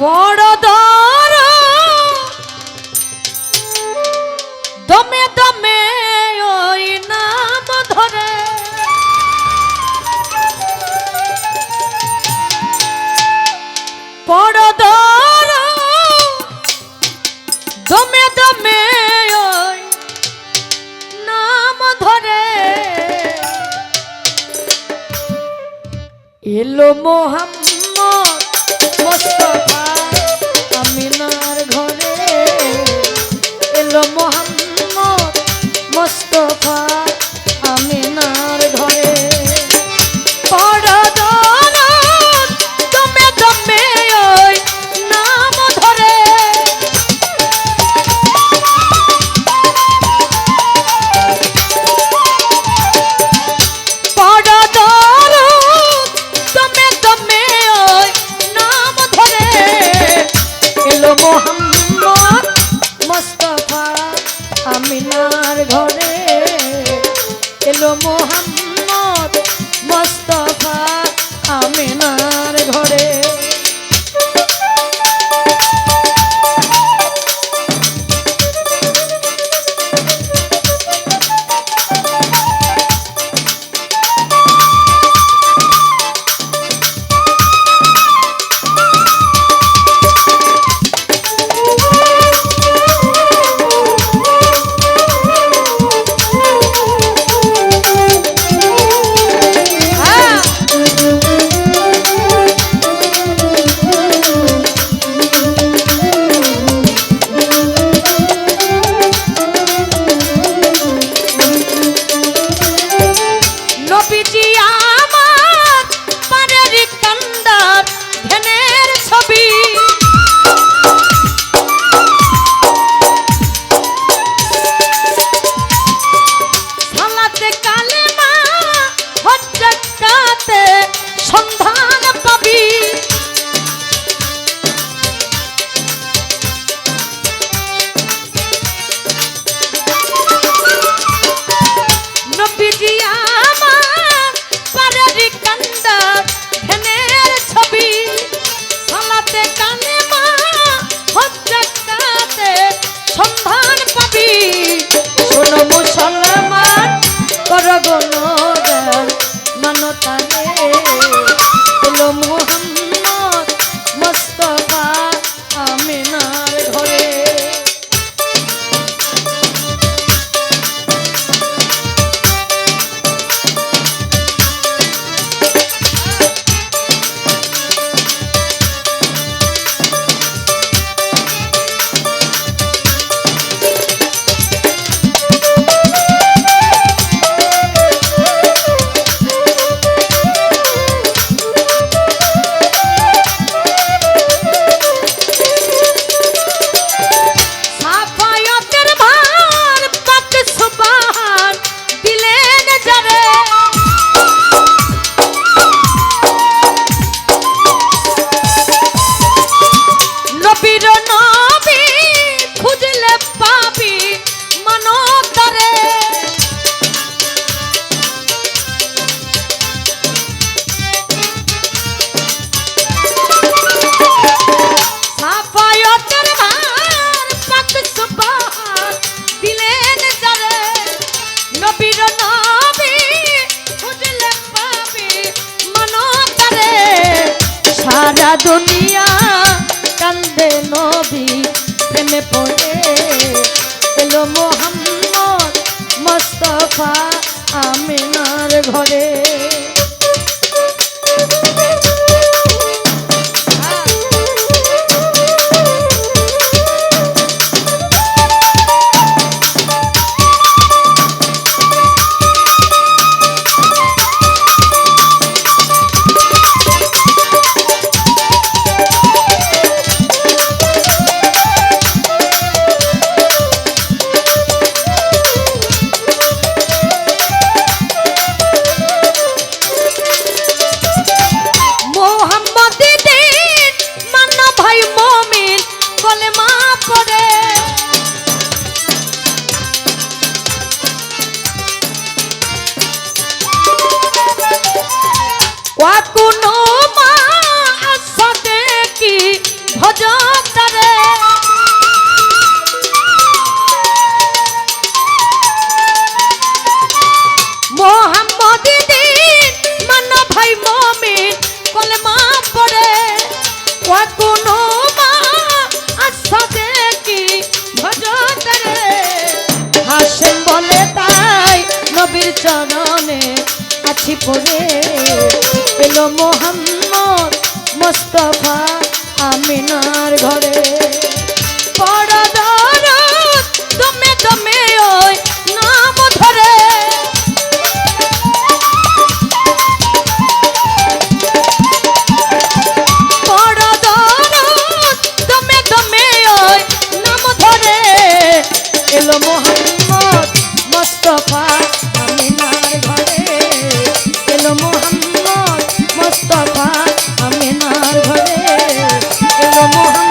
বড় দর দমে দমে ওই নাম ধরে। বড় দর দমে দমে ওই নাম ধরে। এলো মোহাম্মদ মোহাম্মদ বিটিয়া নবীর নবী খুঁজলে সারা দুনিয়া কান্দে নবী প্রেমে পড়ে এলো মোহাম্মদ মস্তফা আমিনার ঘরে। করে এলো মোহাম্মদ মোস্তফা আমিনার ঘরে। দমে দমে ওই নাম ধরে। এলো মোহাম্মদ মোহাম্মদ